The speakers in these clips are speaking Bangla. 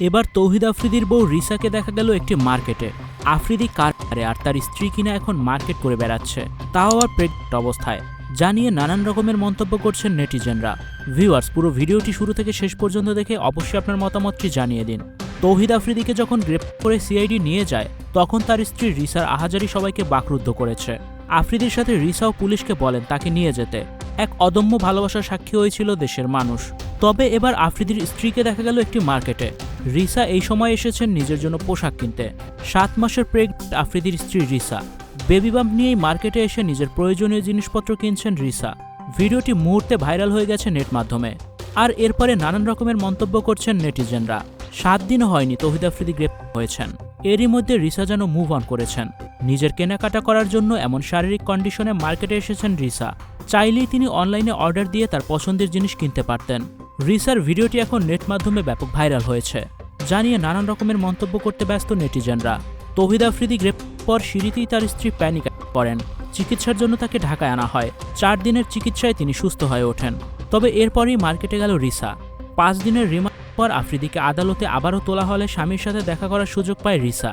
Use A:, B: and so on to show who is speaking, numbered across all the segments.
A: এবার তৌহিদ আফ্রিদির বউ রিসাকে দেখা গেল একটি মার্কেটে। আফ্রিদি কারে আর তার স্ত্রী কিনা এখন মার্কেট করে বেড়াচ্ছে। তাও আবার প্রেগনেন্ট অবস্থায়। জানিয়ে নানান রকমের মন্তব্য করছেন নেটিজেনরা। ভিউয়ার্স পুরো ভিডিওটি শুরু থেকে শেষ পর্যন্ত দেখে অবশ্যই আপনার মতামতটি জানিয়ে দিন। তৌহিদ আফ্রিদিকে যখন গ্রেপ্তার করে সিআইডি নিয়ে যায়, তখন তার স্ত্রী রিসার আহাজারি সবাইকে বাকরুদ্ধ করেছে। আফ্রিদির সাথে রিসাও পুলিশকে বলেন তাকে নিয়ে যেতে। এক অদম্য ভালোবাসার সাক্ষী হয়েছিল দেশের মানুষ। তবে এবার আফ্রিদির স্ত্রীকে দেখা গেল একটি মার্কেটে। রিসা এই সময় এসেছেন নিজের জন্য পোশাক কিনতে। সাত মাসের প্রেগনেন্ট আফ্রিদির স্ত্রী রিসা। বেবি বাম্প নিয়েই মার্কেটে এসে নিজের প্রয়োজনীয় জিনিসপত্র কিনছেন রিসা। ভিডিওটি মুহূর্তে ভাইরাল হয়ে গেছে নেট মাধ্যমে। আর এরপরে নানান রকমের মন্তব্য করছেন নেটিজেনরা। সাত দিন হয়নি তহিদ আফ্রিদি গ্রেপ্তার হয়েছেন। এরই মধ্যে রিসা যেন মুভ অন করেছেন। নিজের কেনাকাটা করার জন্য এমন শারীরিক কন্ডিশনে মার্কেটে এসেছেন রিসা। চাইলেই তিনি অনলাইনে অর্ডার দিয়ে তার পছন্দের জিনিস কিনতে পারতেন। রিসার ভিডিওটি এখন নেট মাধ্যমে ব্যাপক ভাইরাল হয়েছে। জানিয়ে নানান রকমের মন্তব্য করতে ব্যস্ত নেটিজেনরা। তহিদ আফ্রিদি গ্রেপ্তার সিঁড়িতেই তার স্ত্রী প্যানিক করেন। চিকিৎসার জন্য তাকে ঢাকায় আনা হয়। চার দিনের চিকিৎসায় তিনি সুস্থ হয়ে ওঠেন। তবে এরপরই মার্কেটে গেল রিসা। পাঁচ দিনের রিমান্ড পর আফ্রিদিকে আদালতে আবারও তোলা হলে স্বামীর সাথে দেখা করার সুযোগ পায় রিসা।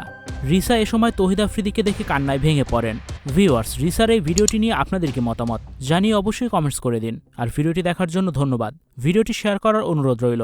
A: রিসা এ সময় তহিদ আফ্রিদিকে দেখে কান্নায় ভেঙে পড়েন। ভিউয়ার্স, রিসার এই ভিডিওটি নিয়ে আপনাদের কি মতামত? জানিয়ে অবশ্যই কমেন্টস করে দিন। আর ভিডিওটি দেখার জন্য ধন্যবাদ। ভিডিওটি শেয়ার করার অনুরোধ রইল।